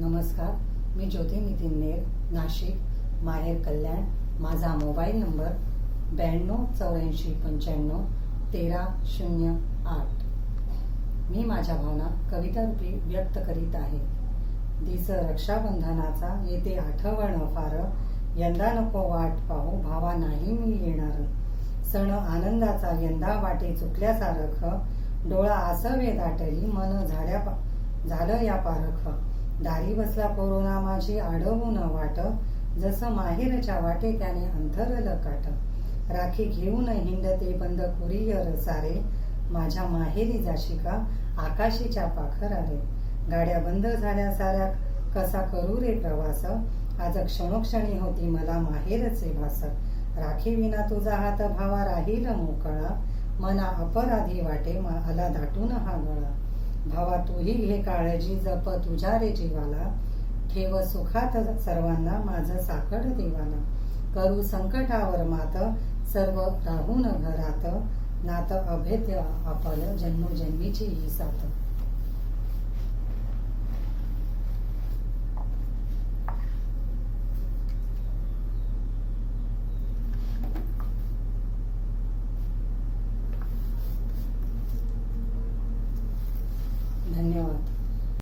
नमस्कार मी ज्योती नितीन नेर नाशिक माहेर कल्याण. माझा मोबाईल नंबर ब्याण्णव चौऱ्याऐंशी पंच्याण्णव तेरा शून्य आठ. मी माझ्या भावना कवितारूपी व्यक्त करीत आहे. दिस रक्षाबंधनाचा येते आठवण फार यंदा नको वाट पाहू भावा नाही मी येणार. सण आनंदाचा यंदा वाटे चुकल्यासारख. डोळा आसवे दाटली मन झाल्या पा- झालं या पारख. दारी बसला कोरोना माझी आडवून वाट जसं माहेरच्या वाटे त्याने अंथरल काट. राखी घेऊन हिंडते बंद कुरियर सारे माझ्या माहेरी जाशिका आकाशीच्या पाखरारे गाड्या बंद झाल्या साऱ्या कसा करू रे प्रवास? आज क्षणोक्षणी होती मला माहेरचे भास राखी विना तुझा हात भावा राहील मोकळा. मना अपराधी वाटे आला दाटून हा गळा. भावा तूही घे काळजी जप तुझ्या रे जीवाला. ठेव सुखात सर्वांना माझं साकड देवाला करू संकटावर मात सर्व राहून घरात. नात अभेद्य आपल जन्मोजन्मीची ही साथ. धन्यवाद.